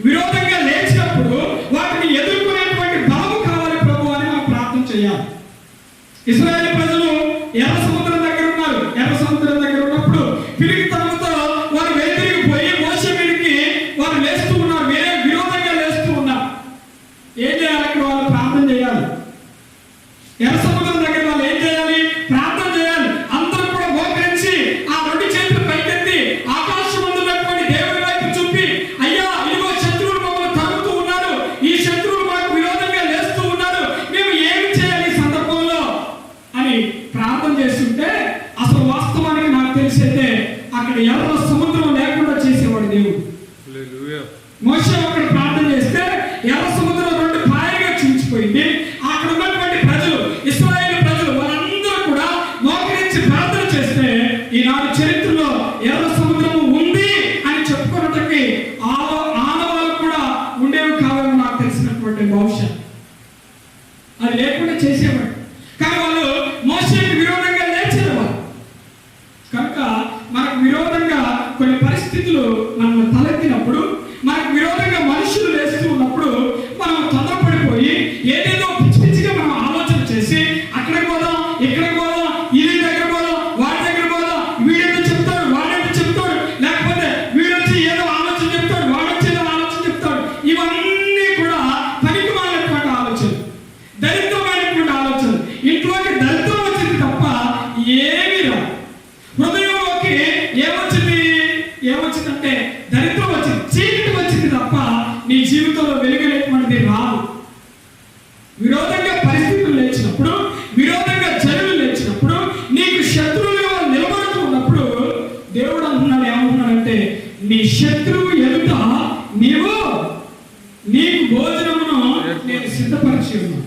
విరోధంగా లేచినప్పుడు వాటిని ఎదుర్కొనేటువంటి బలము కావాలి ప్రభు అని మనం ప్రార్థన చేయాలి. ఇస్రాయల్ చేస్తే ఈనాడు చరిత్రలో ఎర్ర సముద్రం ఉంది అని చెప్పుకున్నట్టుకి ఆవ ఆనవాళ్ళు కూడా ఉండేవి కావేమో నాకు తెలిసినటువంటి భవిష్యత్ అది లేకుండా చేసేవాడు ఏమొచ్చిందంటే దరిద్రం వచ్చింది. చీకటి వచ్చింది తప్ప నీ జీవితంలో వెలుగనేటువంటిది రాదు. విరోధంగా పరిస్థితులు లేచినప్పుడు విరోధంగా జనులు లేచినప్పుడు నీకు శత్రువులుగా నిలబడుతూ ఉన్నప్పుడు దేవుడు అంటున్నాడు ఏమంటున్నాడంటే నీ శత్రువు ఎదుట నీవు నీకు భోజనమును నేను సిద్ధపరిచి ఉన్నాను.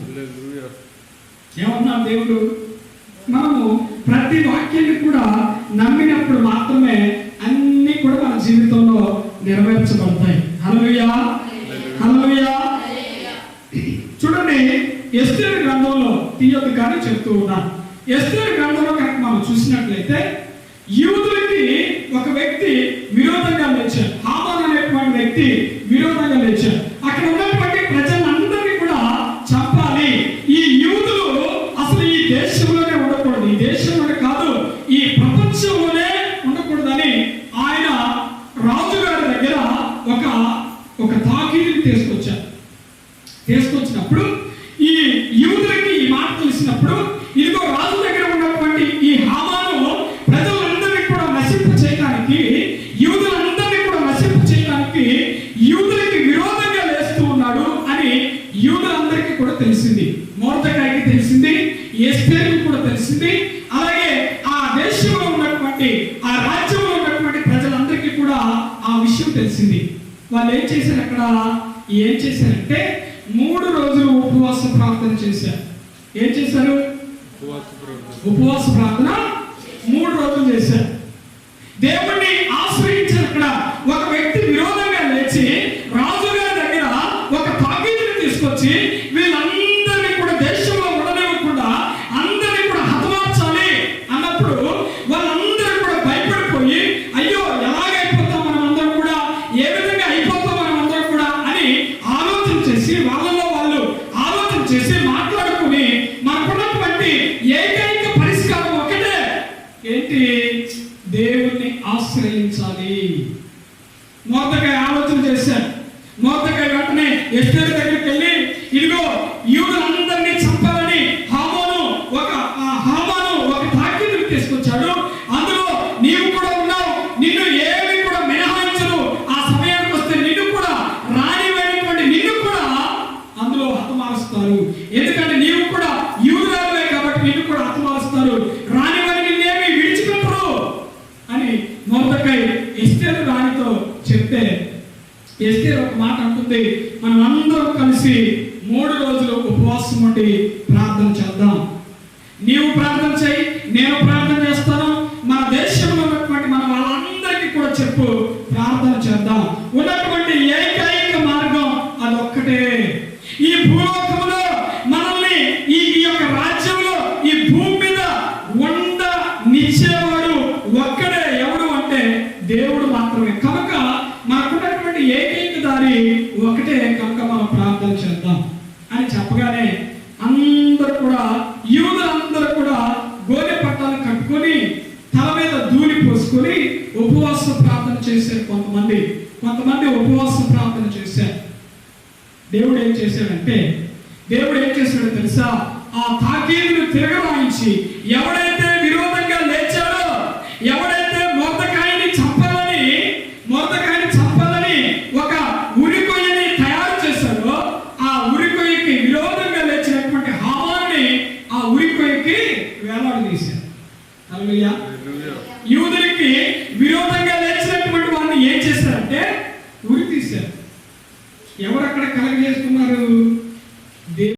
ఏమన్నాడు దేవుడు? జీవితంలో నెరవేర్చబడతాయి. హల్లెలూయా హల్లెలూయా చూడండి ఎస్తేరు గ్రంథంలో తీయొద్దు కానీ చెప్తూ ఉన్నాను ఎస్తేరు గ్రంథంలో కనుక మనం చూసినట్లయితే యూదులకి ఒక వ్యక్తి విరోధంగా లేచాడు. హామాన్ అనేటువంటి వ్యక్తి విరోధంగా లేచాడు. ఒక తాకీదుని తీసుకొచ్చారు తీసుకొచ్చినప్పుడు ఈ యూదులకి ఈ మాట తెలిసినప్పుడు ఇదిగో రాజు దగ్గర ఉన్నటువంటి ఈ హామాను ప్రజలందరినీ కూడా నశింప చేయడానికి యూదులందరినీ కూడా నశింప చేయడానికి యూదులకి విరోధంగా లేస్తూ ఉన్నాడు అని యూదులందరికీ కూడా తెలిసింది. మోర్దకాయకి తెలిసింది. ఎస్టేకి కూడా తెలిసింది అలాగే ఆ దేశంలో ఉన్నటువంటి ఆ రాజ్యంలో ఉన్నటువంటి ప్రజలందరికీ కూడా ఆ విషయం తెలిసింది వాళ్ళు ఏం చేశారు అక్కడ? ఏం చేశారంటే మూడు రోజులు ఉపవాస ప్రార్థన చేశారు. ఏం చేశారు? ఉపవాస ప్రార్థన. మూడు రోజులు చేశారు. దేవుణ్ణి చేసి మాట్లాడుకుని మనకున్నటువంటి ఏకైక పరిష్కారం ఒకటే. ఏంటి? దేవుణ్ణి ఆశ్రయించాలి. మోతకాయ ఆలోచన చేశాను మోతకాయ వెంటనే ఎస్టర్ దగ్గరికి వెళ్ళి ఇదిగో యూదులందరినీ చంపాలని హామాను ఒక ఆ హామాను ఒక తాకీదుని తీసుకొచ్చాడు అందులో నీవు కూడా ఉన్నావు నిన్ను ఏమి కూడా మినహాయించను ఆ సమయానికి వస్తే నిన్ను కూడా రానివైనటువంటి నిన్ను కూడా అందులో హతమారుస్తారు ఎందుకంటే నీవు కూడా యూదురాలే కాబట్టి నిన్ను కూడా హతమారుస్తారు రానివని నిన్నేమి విడిచిపెట్టరు అని మొదకై ఎస్తేరు రాణితో చెప్తే ఎస్టేర్ ఒక మాట అంటుంది మనం అందరం కలిసి మూడు రోజులు ఉపవాసం ఉండి ప్రార్థన చేద్దాం. నీవు ప్రార్థన చేయి నేను ప్రార్థన చేస్తాను మన దేశంలో ఉన్నటువంటి మన వాళ్ళందరికీ కూడా చెప్పు ప్రార్థన చేద్దాం. ఉన్నటువంటి ఏ మార్గం అదొక్కటే ఈ భూలోకంలో మనల్ని ఈ ఈ యొక్క రాజ్యంలో ఈ భూమి మీద ఉండ నిచ్చేవాడు ఒక్కడే ఎవడు అంటే దేవుడు మాత్రమే కనుక మనకున్నటువంటి ఏకైక దారి ఒకటే కనుక మనం ప్రార్థన చేద్దాం అని చెప్పగానే అందరూ కూడా యూదులందరూ కూడా గోనె పట్టాలు కట్టుకొని తల మీద ధూళి పోసుకొని ఉపవాస ప్రార్థన చేశారు కొంతమంది కొంతమంది ఉపవాస ప్రార్థన చేశారు దేవుడు ఏం చేశాడంటే దేవుడు ఏం చేశాడో తెలుసా? ఆ తాకీదును తిరగరాయించి ఎవడైతే విరోధంగా లేచాడో ఎవడైతే మొర్దకాయని చంపాలని మొర్దకాయని చంపాలని ఒక ఉరికొయ్యని తయారు చేశాడో ఆ ఉరికొయ్యకి విరోధంగా లేచినటువంటి హామాన్ని ఆ ఉరికొయ్యకి హల్లెలూయా. యూదులకి విరోధంగా